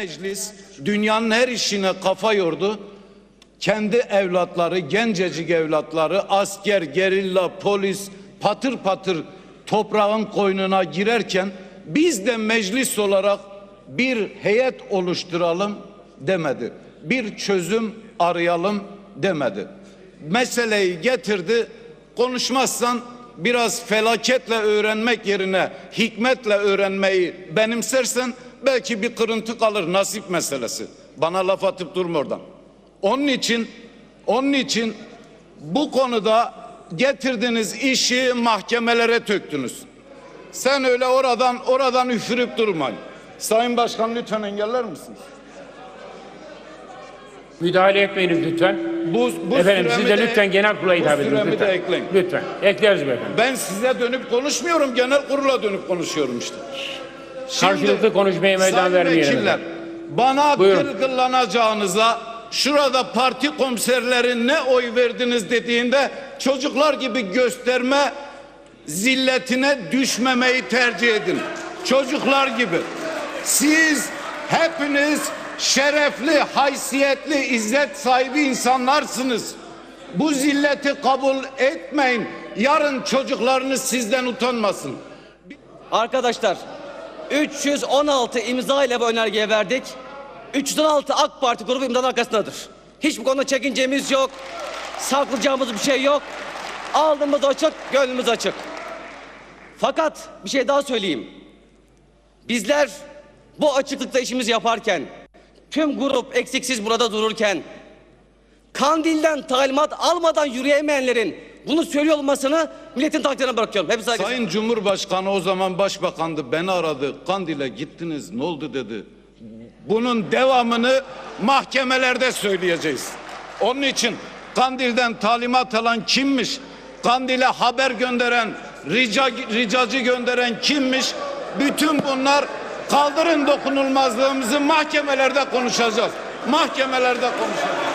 Meclis dünyanın her işine kafa yordu. Kendi evlatları, gencecik evlatları asker, gerilla, polis patır patır toprağın koynuna girerken biz de meclis olarak bir heyet oluşturalım demedi. Bir çözüm arayalım demedi. Meseleyi getirdi. Konuşmazsan biraz felaketle öğrenmek yerine hikmetle öğrenmeyi benimsersen belki bir kırıntı kalır nasip meselesi. Bana laf atıp durma oradan. Onun için onun için bu konuda getirdiğiniz işi mahkemelere töktünüz. Sen öyle oradan oradan üfürüp durmayın. Sayın Başkan lütfen engeller misiniz? Müdahale etmeyiniz lütfen. Bu, bu Efendim siz de lütfen genel kurula hitap edin süremi de lütfen. ekleyin. Lütfen. Ekleriz beyefendi. Ben size dönüp konuşmuyorum, genel kurula dönüp konuşuyorum işte. Şimdi, Karşılıklı konuşmaya meydan vermeyelim vekiller, bana Buyurun. kırgınlanacağınıza şurada parti komiserleri ne oy verdiniz dediğinde çocuklar gibi gösterme zilletine düşmemeyi tercih edin. Çocuklar gibi. Siz hepiniz şerefli, haysiyetli, izzet sahibi insanlarsınız. Bu zilleti kabul etmeyin. Yarın çocuklarınız sizden utanmasın. Arkadaşlar 316 imza ile bu önergeyi verdik. 316 AK Parti grubu imzanın arkasındadır. Hiçbir konuda çekincemiz yok. Saklayacağımız bir şey yok. Aldığımız açık, gönlümüz açık. Fakat bir şey daha söyleyeyim. Bizler bu açıklıkta işimizi yaparken, tüm grup eksiksiz burada dururken, Kandil'den talimat almadan yürüyemeyenlerin bunu söylüyor olmasını milletin takdirine bırakıyorum. Hepsi saygı. Sayın Cumhurbaşkanı o zaman başbakandı beni aradı. Kandil'e gittiniz ne oldu dedi. Bunun devamını mahkemelerde söyleyeceğiz. Onun için Kandil'den talimat alan kimmiş? Kandil'e haber gönderen, rica, ricacı gönderen kimmiş? Bütün bunlar kaldırın dokunulmazlığımızı mahkemelerde konuşacağız. Mahkemelerde konuşacağız.